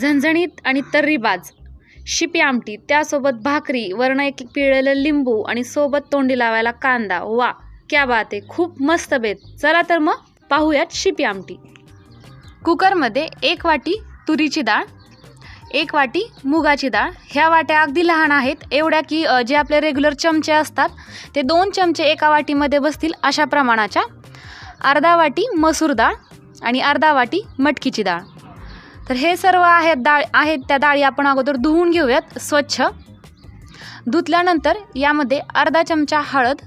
झणझणीत आणि तर्रीबाज शिपी आमटी त्यासोबत भाकरी वरण एक पिळलेलं लिंबू आणि सोबत तोंडी लावायला कांदा. वा क्या बात आहे खूप मस्त बेत. चला तर मग पाहूयात शिपी आमटी. कुकरमध्ये एक वाटी तुरीची डाळ एक वाटी मुगाची डाळ. ह्या वाट्या अगदी लहान आहेत एवढ्या की जे आपले रेग्युलर चमचे असतात ते दोन चमचे एका वाटीमध्ये बसतील अशा प्रमाणाच्या. अर्धा वाटी मसूर डाळ आणि अर्धा वाटी मटकीची डाळ. तर हे सर्व आहेत डाळ आहेत त्या डाळी आपण अगोदर धुवून घेऊयात स्वच्छ. धुतल्यानंतर यामध्ये अर्धा चमचा हळद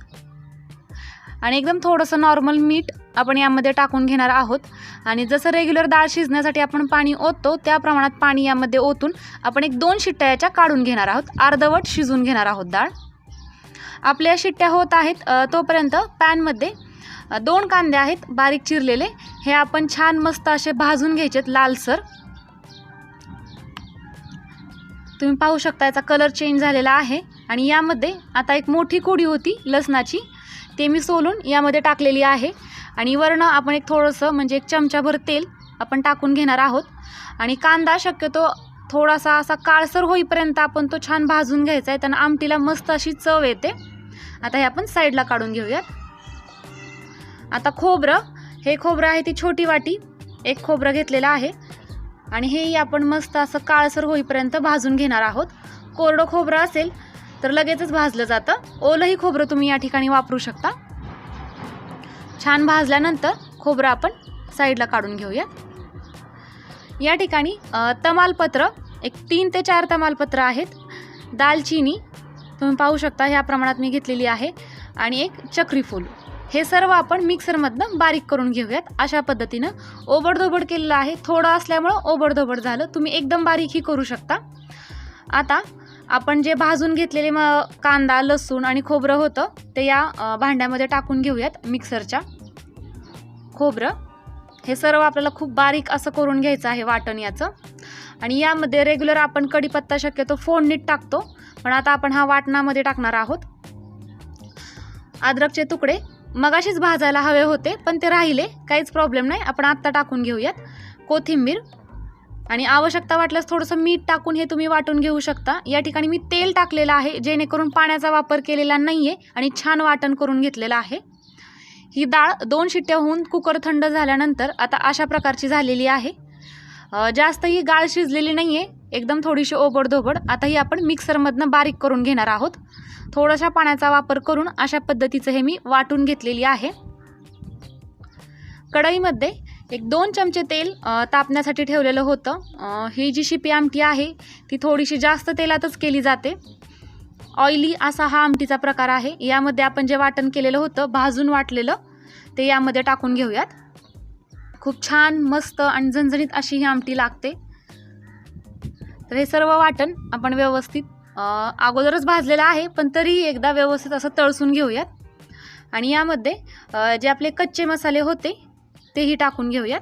आणि एकदम थोडंसं नॉर्मल मीठ आपण यामध्ये टाकून घेणार आहोत. आणि जसं रेग्युलर डाळ शिजण्यासाठी आपण पाणी ओततो त्या प्रमाणात पाणी यामध्ये ओतून आपण एक दोन शिट्ट्या याच्या काढून घेणार आहोत. अर्धवट शिजून घेणार आहोत डाळ. आपल्या शिट्ट्या होत आहेत तोपर्यंत पॅनमध्ये दोन कांदे आहेत बारीक चिरलेले. हे आपण छान मस्त असे भाजून घ्यायचेत लालसर. तुम्ही पाहू शकता याचा कलर चेंज झालेला आहे. आणि यामध्ये आता एक मोठी कोडी होती लसणाची. ते मी सोलून यामध्ये टाकलेली आहे. आणि वरनं आपण एक थोडंसं म्हणजे एक चमचाभर तेल आपण टाकून घेणार आहोत. आणि कांदा शक्यतो थोडासा असा काळसर होईपर्यंत आपण तो छान भाजून घ्यायचा आहे. त्यांना आमटीला मस्त अशी चव येते. आता हे आपण साईडला काढून घेऊयात. आता खोबरं हे खोबरं आहे ती छोटी वाटी. एक खोबरं घेतलेलं आहे. आणि हेही आपण मस्त असं काळसर होईपर्यंत भाजून घेणार आहोत. कोरडं खोबरं असेल तर लगेचच भाजलं जातं. ओलंही खोबरं तुम्ही या ठिकाणी वापरू शकता. छान भाजल्यानंतर खोबरं आपण साईडला काढून घेऊया. या ठिकाणी तमालपत्र एक तीन ते चार तमालपत्र आहेत. दालचिनी तुम्ही पाहू शकता ह्या प्रमाणात मी घेतलेली आहे. आणि एक चक्रीफूल. हे सर्व आपण मिक्सरमधनं बारीक करून घेऊयात. अशा पद्धतीनं ओबडधोबड केलेलं आहे. थोडं असल्यामुळं ओबडधोबड झालं. तुम्ही एकदम बारीकही करू शकता. आता आपण जे भाजून घेतलेले म कांदा लसूण आणि खोबरं होतं ते या भांड्यामध्ये टाकून घेऊयात मिक्सरच्या. खोबरं हे सर्व आपल्याला खूप बारीक असं करून घ्यायचं आहे वाटण याचं. आणि यामध्ये रेग्युलर आपण कढीपत्ता शक्यतो फोडणीत टाकतो. पण आता आपण हा वाटणामध्ये टाकणार आहोत. अद्रकचे तुकडे मगाशीच भाजायला हवे होते पण ते राहिले. काहीच प्रॉब्लेम नाही. आपण आत्ता टाकून घेऊयात. कोथिंबीर आणि आवश्यकता वाटल्यास थोडंसं मीठ टाकून हे तुम्ही वाटून घेऊ शकता. या ठिकाणी मी तेल टाकलेलं आहे जेणेकरून पाण्याचा वापर केलेला नाही आहे आणि छान वाटण करून घेतलेलं आहे. ही डाळ दोन शिट्ट्या होऊन कुकर थंड झाल्यानंतर आता अशा प्रकारची झालेली आहे. जास्त ही गाळ शिजलेली नाही आहे एकदम थोडीशी ओबडधोबड. आता ही आपण मिक्सरमधनं बारीक करून घेणार आहोत. थोडाशा पाण्याचा वापर करून अशा पद्धतीचं हे मी वाटून घेतलेली आहे. कढईमध्ये एक दोन चमचे तेल तापण्यासाठी ठेवलेलं होतं. ही जी शिपी आमटी आहे ती थोडीशी जास्त तेलातच केली जाते. ऑइली असा हा आमटीचा प्रकार आहे. यामध्ये आपण जे वाटण केलेलं होतं भाजून वाटलेलं ते यामध्ये टाकून घेऊयात. खूप छान मस्त आणि झणझणीत अशी ही आमटी लागते. तर हे सर्व वाटण आपण व्यवस्थित अगोदरच भाजलेलं आहे पण तरीही एकदा व्यवस्थित असं तळसून घेऊयात. आणि यामध्ये जे आपले कच्चे मसाले होते तेही टाकून घेऊयात.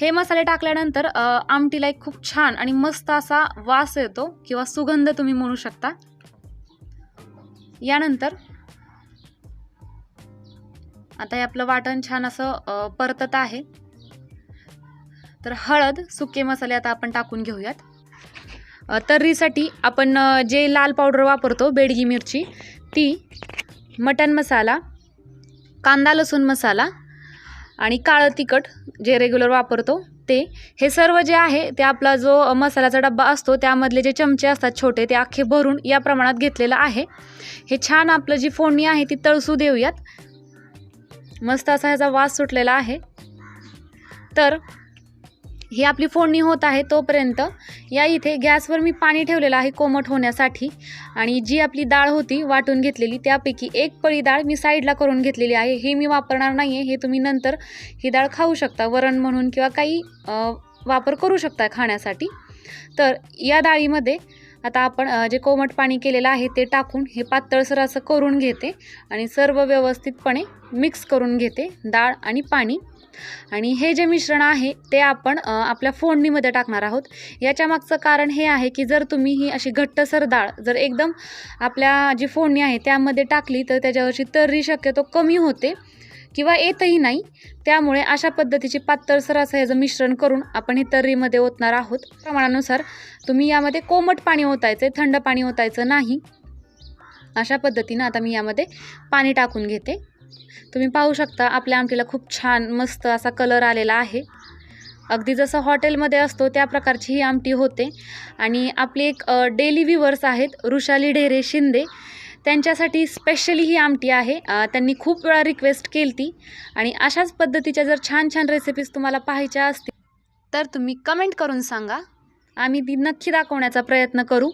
हे मसाले टाकल्यानंतर आमटीला एक खूप छान आणि मस्त असा वास येतो किंवा सुगंध तुम्ही म्हणू शकता. यानंतर आता हे आपलं वाटण छान असं परतत आहे. तर हळद सुके मसाले आता आपण टाकून घेऊयात. तर्रीसाठी आपण जे लाल पावडर वापरतो बेडगी मिरची ती मटन मसाला कांदा लसूण मसाला आणि काळं तिखट जे रेग्युलर वापरतो ते हे सर्व जे आहे ते आपला जो मसाल्याचा डब्बा असतो त्यामधले जे चमचे असतात छोटे ते अख्खे भरून या प्रमाणात घेतलेलं आहे. हे छान आपलं जी फोडणी आहे ती तळसू देऊयात. मस्त असा ह्याचा वास सुटलेला आहे. तर ही आपली फोडणी होत आहे तोपर्यंत. या इथे गॅसवर मी पाणी ठेवलेलं आहे कोमट होण्यासाठी. आणि जी आपली डाळ होती वाटून घेतलेली त्यापैकी एक पळी डाळ मी साईडला करून घेतलेली आहे. हे मी वापरणार नाही आहे हे तुम्ही नंतर ही डाळ खाऊ शकता वरण म्हणून किंवा काही वापर करू शकता खाण्यासाठी. तर या डाळीमध्ये आता आपण जे कोमट पाणी केलेलं आहे ते टाकून हे पातळसर असं करून घेते आणि सर्व व्यवस्थितपणे मिक्स करून घेते डाळ आणि पाणी. आणि हे जे मिश्रण आहे ते आपण आपल्या फोडणीमध्ये टाकणार आहोत. याच्या मागचं कारण हे आहे की जर तुम्ही ही अशी घट्टसर डाळ जर एकदम आपल्या जी फोडणी आहे त्यामध्ये टाकली तर त्याच्यावरची तर्री शक्यतो कमी होते. किंवा येतही नाही त्यामुळे अशा पद्धतीचे पातळसर असं ह्याचं मिश्रण करून आपण हे तर्रीमध्ये ओतणार आहोत. प्रमाणानुसार तुम्ही यामध्ये कोमट पाणी ओतायचं थंड पाणी ओतायचं नाही. अशा पद्धतीनं आता मी यामध्ये पाणी टाकून घेते. तुम्ही पाहू शकता आपल्या आमटीला खूप छान मस्त असा कलर आलेला आहे. अगदी जसं हॉटेलमध्ये असतो त्या प्रकारची ही आमटी होते. आणि आपले एक डेली व्हिवर्स आहेत ऋषाली ढेरे शिंदे. त्यांच्यासाठी स्पेशली ही आमटी आहे. त्यांनी खूप वेळा रिक्वेस्ट केली ती आणि अशाच पद्धतीच्या जर छान छान रेसिपीज तुम्हाला पाहायच्या असतील तर तुम्ही कमेंट करून सांगा. आम्ही ती नक्की दाखवण्याचा प्रयत्न करू.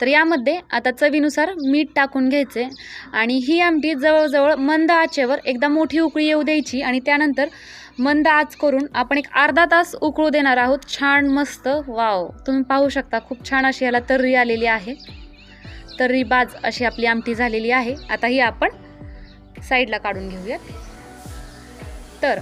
तर यामध्ये आता चवीनुसार मीठ टाकून घ्यायचे. आणि ही आमटी जवळजवळ मंद आचेवर एकदा मोठी उकळी येऊ द्यायची. आणि त्यानंतर मंद आच करून आपण एक अर्धा तास उकळू देणार आहोत. छान मस्त. वाव. तुम्ही पाहू शकता खूप छान अशी याला तर्री आलेली आहे. तर्री बाज अशी आपली आमटी झालेली आहे. आता ही आपण साईडला काढून घेऊयात. तर